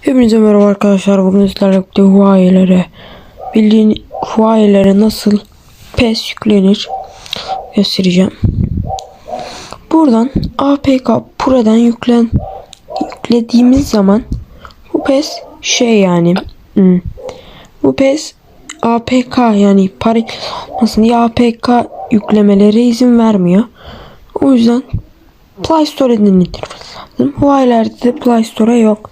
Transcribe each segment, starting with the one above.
Hepinize merhaba arkadaşlar. Bugün sizlerle birlikte Huawei'lere bildiğin Huawei'lere nasıl PES yüklenir göstereceğim. Buradan APK Pro'dan yüklen yüklediğimiz zaman bu PES şey yani hmm, bu PES APK yani para diye APK yüklemelere izin vermiyor. O yüzden Play Store'dan indirmeniz lazım. Huawei'lerde de Play Store yok.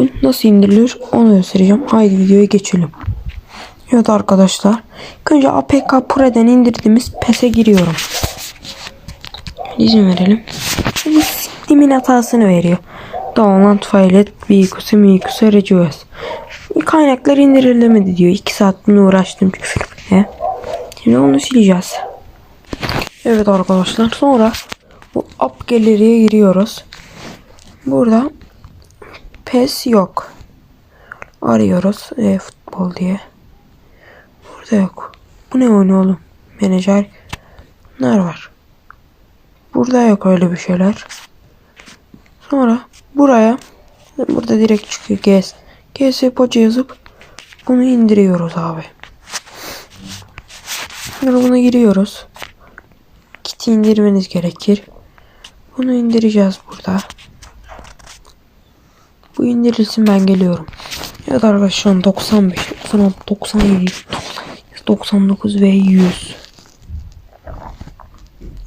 Bugün Nasıl indirilir onu göstereceğim. Haydi videoya geçelim. Evet arkadaşlar. Önce APK Pro'dan indirdiğimiz PES'e giriyorum. İzin verelim. Bu siktimin hatasını veriyor. Download file Vikus'u Mikus'u RGOS. Kaynaklar indirilemedi diyor. 2 saat bunu uğraştım. çıksın. Şimdi onu sileceğiz. Evet arkadaşlar sonra bu app gallery'e giriyoruz. Burada PES yok. Arıyoruz e, futbol diye. Burada yok. Bu ne oyunu oğlum? Menajer. Bunlar var. Burada yok öyle bir şeyler. Sonra buraya burada direkt çıkıyor GS. GS poça yazıp bunu indiriyoruz abi. Sonra buna giriyoruz. Kiti indirmeniz gerekir. Bunu indireceğiz burada. Bu indirilsin ben geliyorum. Evet arkadaşlar şu an 95, 96, 97, 99 ve 100.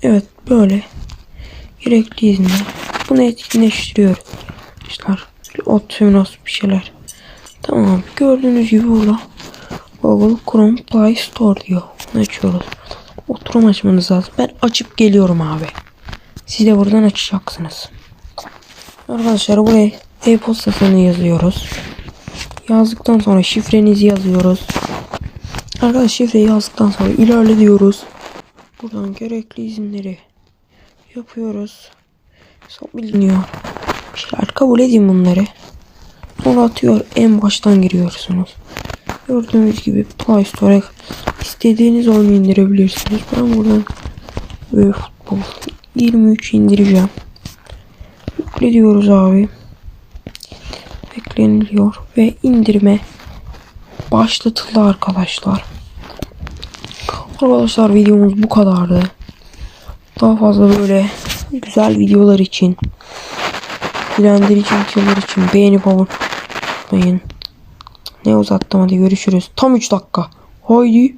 Evet böyle. Gerekli izinle. Bunu etkinleştiriyorum. Arkadaşlar Optimus bir şeyler. Tamam gördüğünüz gibi burada Google Chrome Play Store diyor. Bunu açıyoruz. Oturum açmanız lazım. Ben açıp geliyorum abi. Siz de buradan açacaksınız. Arkadaşlar buraya e-postasını yazıyoruz. Yazdıktan sonra şifrenizi yazıyoruz. Arkadaşlar şifreyi yazdıktan sonra ilerle diyoruz. Buradan gerekli izinleri yapıyoruz. Hesap biliniyor. Bir şeyler kabul edin bunları. Sonra atıyor en baştan giriyorsunuz. Gördüğünüz gibi Play Store'a istediğiniz oyunu indirebilirsiniz. Ben buradan e, futbol 23 indireceğim. Yükle diyoruz abi. Bekleniliyor ve indirme başlatıldı arkadaşlar. Arkadaşlar videomuz bu kadardı. Daha fazla böyle güzel videolar için bilendirici videolar için beğenip abone olmayın. Ne uzattım hadi görüşürüz. Tam 3 dakika. Haydi.